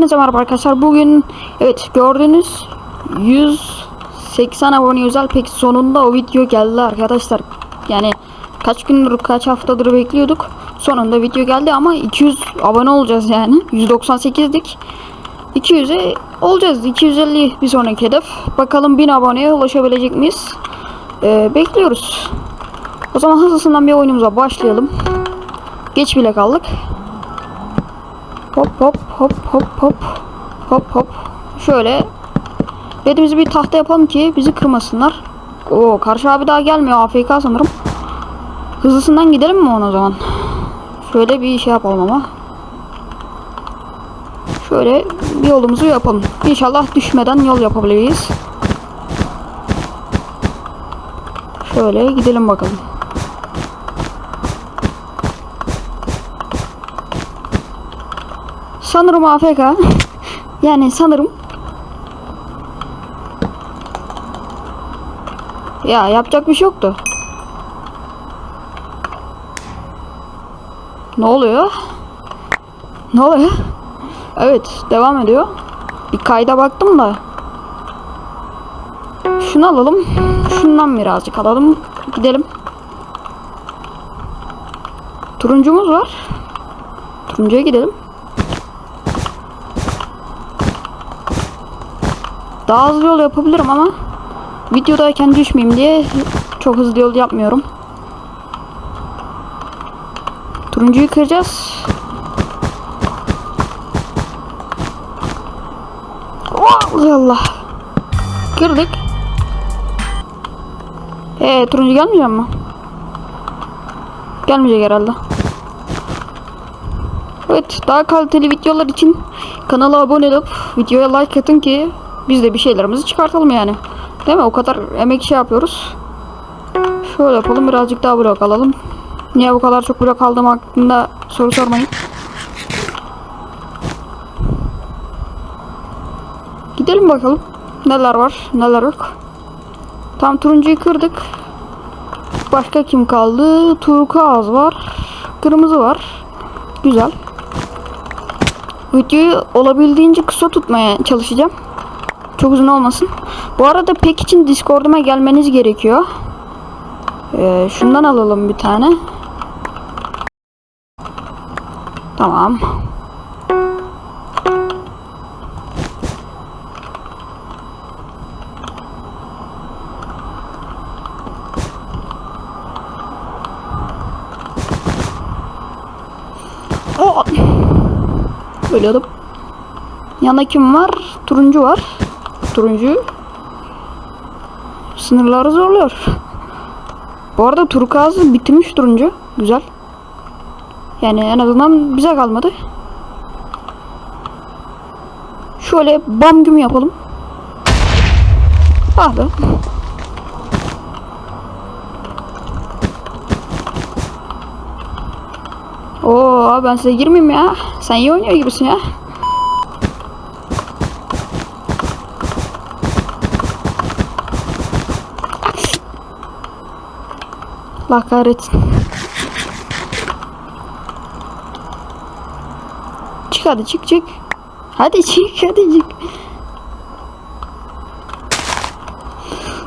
Hepinize merhaba arkadaşlar. Bugün evet gördüğünüz 180 abone özel pek sonunda o video geldi arkadaşlar. Yani kaç gündür kaç haftadır bekliyorduk. Sonunda video geldi ama 200 abone olacağız yani. 198'dik. 200'e olacağız. 250 bir sonraki hedef. Bakalım 1000 aboneye ulaşabilecek miyiz? Ee, bekliyoruz. O zaman hızlısından bir oyunumuza başlayalım. Geç bile kaldık. Hop hop hop hop hop hop hop. Şöyle bedimizi bir tahta yapalım ki bizi kırmasınlar. Oo karşı abi daha gelmiyor AFK sanırım. Hızlısından gidelim mi ona o zaman? Şöyle bir şey yapalım ama. Şöyle bir yolumuzu yapalım. İnşallah düşmeden yol yapabiliriz. Şöyle gidelim bakalım. Sanırım AFK. yani sanırım. Ya yapacak bir şey yoktu. Ne oluyor? Ne oluyor? Evet, devam ediyor. Bir kayda baktım da. Şunu alalım. Şundan birazcık alalım. Gidelim. Turuncumuz var. Turuncuya gidelim. Daha hızlı yol yapabilirim ama videodayken düşmeyeyim diye çok hızlı yol yapmıyorum. Turuncuyu kıracağız. Allah Allah. Kırdık. Ee, turuncu gelmeyecek mi? Gelmeyecek herhalde. Evet, daha kaliteli videolar için kanala abone olup videoya like atın ki biz de bir şeylerimizi çıkartalım yani. Değil mi? O kadar emek şey yapıyoruz. Şöyle yapalım. Birazcık daha blok alalım. Niye bu kadar çok blok aldığım hakkında soru sormayın. Gidelim bakalım. Neler var, neler yok. Tam turuncuyu kırdık. Başka kim kaldı? Turkuaz var. Kırmızı var. Güzel. Videoyu olabildiğince kısa tutmaya çalışacağım. Çok uzun olmasın. Bu arada pek için Discord'uma gelmeniz gerekiyor. Ee, şundan alalım bir tane. Tamam. Oh! Ölüyordum. Yana kim var? Turuncu var. Turuncu. Sınırları zorluyor. Bu arada turkuazı bitirmiş turuncu. Güzel. Yani en azından bize kalmadı. Şöyle bam güm yapalım. Ah be. Oo ben size girmeyeyim ya. Sen iyi oynuyor gibisin ya. Allah kahretsin. Çık hadi çık çık. Hadi çık hadi çık.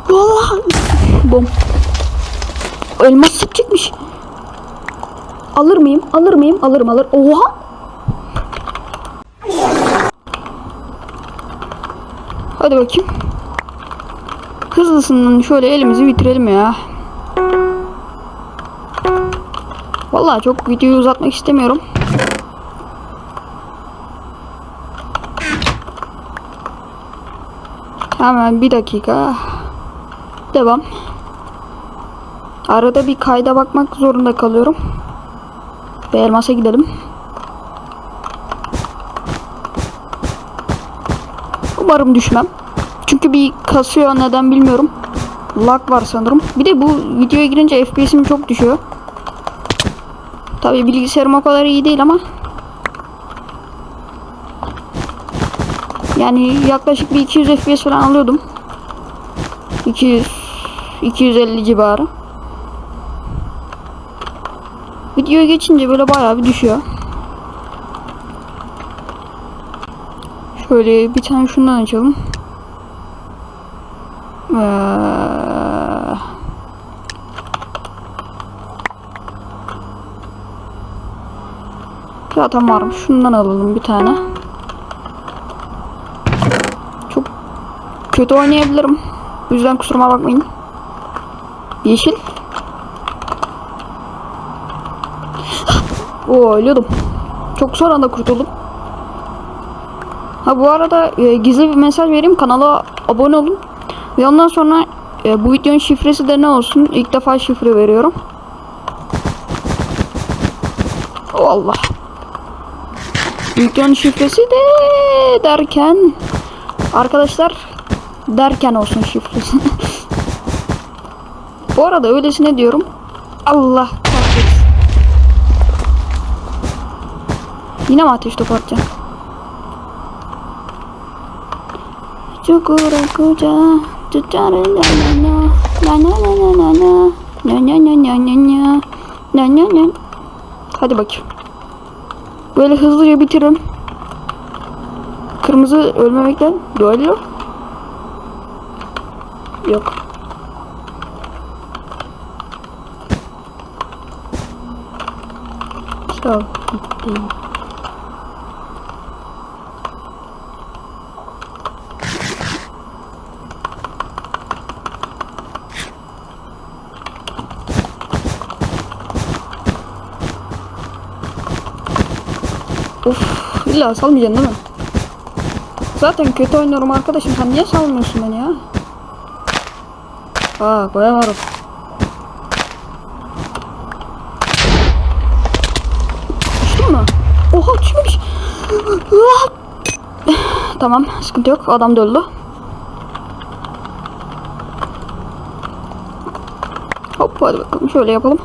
Vallahi bom. Elmas çıkmış. Alır mıyım? Alır mıyım? Alırım alır. Oha! Hadi bakayım. Hızlısından şöyle elimizi bitirelim ya. Vallahi çok videoyu uzatmak istemiyorum. Hemen bir dakika. Devam. Arada bir kayda bakmak zorunda kalıyorum. Ve elmasa gidelim. Umarım düşmem. Çünkü bir kasıyor neden bilmiyorum. Lag var sanırım. Bir de bu videoya girince FPS'im çok düşüyor. Tabi bilgisayarım o kadar iyi değil ama. Yani yaklaşık bir 200 FPS falan alıyordum. 200 250 civarı. Videoya geçince böyle bayağı bir düşüyor. Şöyle bir tane şundan açalım. Ee, Zaten varmış. Şundan alalım bir tane. Çok kötü oynayabilirim. O yüzden kusuruma bakmayın. Yeşil. Oo ölüyordum. Çok son anda kurtuldum. Ha bu arada e, gizli bir mesaj vereyim. Kanala abone olun. Ve ondan sonra e, bu videonun şifresi de ne olsun? İlk defa şifre veriyorum. Oh Allah. Videonun şifresi de derken arkadaşlar derken olsun şifresi. bu arada öylesine diyorum. Allah kahretsin. Yine mi ateş topu atacağım? Çukura kuca tutarı la la la la la la la la la la la la la la la la Hadi bakayım. Böyle hızlıca bitirin. Kırmızı ölmemekten duello. Yok. Sağ. Of illa salmayacaksın değil mi? Zaten kötü oynuyorum arkadaşım sen niye salmıyorsun beni ya? Aa koyamadım. Düştün mü? Oha düşmemiş. Tamam sıkıntı yok adam da. Hop hadi bakalım şöyle yapalım.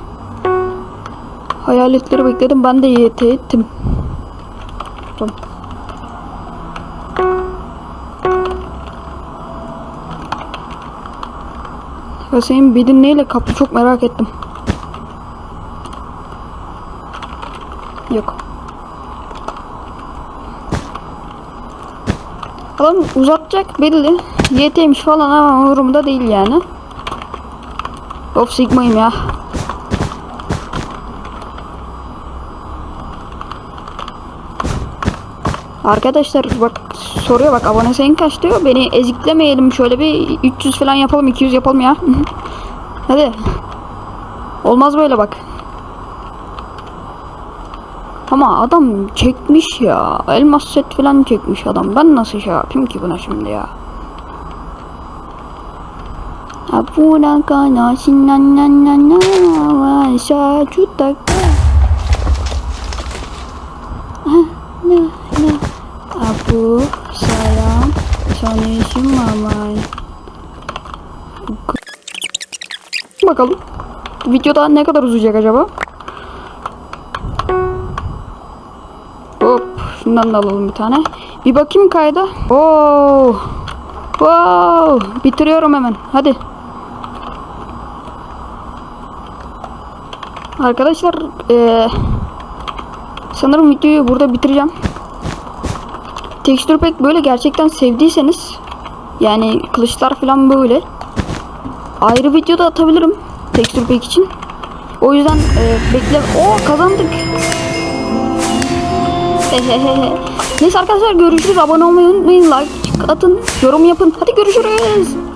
Hayaletleri bekledim ben de YT ettim. Tamam. Ya senin neyle kaplı çok merak ettim. Yok. Adam uzatacak belli. YT'miş falan ama umurumda değil yani. Of sigmayım ya. Arkadaşlar bak soruyor bak abone sayın kaç diyor. Beni eziklemeyelim şöyle bir 300 falan yapalım 200 yapalım ya. Hadi. Olmaz böyle bak. Ama adam çekmiş ya. Elmas set falan çekmiş adam. Ben nasıl şey yapayım ki buna şimdi ya. Apura kana sinanana wa sajutaka. Na Abu sayang Sonisi mamay Bakalım. Videoda ne kadar uzayacak acaba? Hop şundan da alalım bir tane. Bir bakayım kayda. Oo! Wow! Bitiriyorum hemen. Hadi. Arkadaşlar eee Sanırım videoyu burada bitireceğim. Tekstür pek böyle gerçekten sevdiyseniz yani kılıçlar falan böyle ayrı videoda atabilirim tekstür pek için. O yüzden e, bekle. O kazandık. Neyse arkadaşlar görüşürüz. Abone olmayı unutmayın. Like atın. Yorum yapın. Hadi görüşürüz.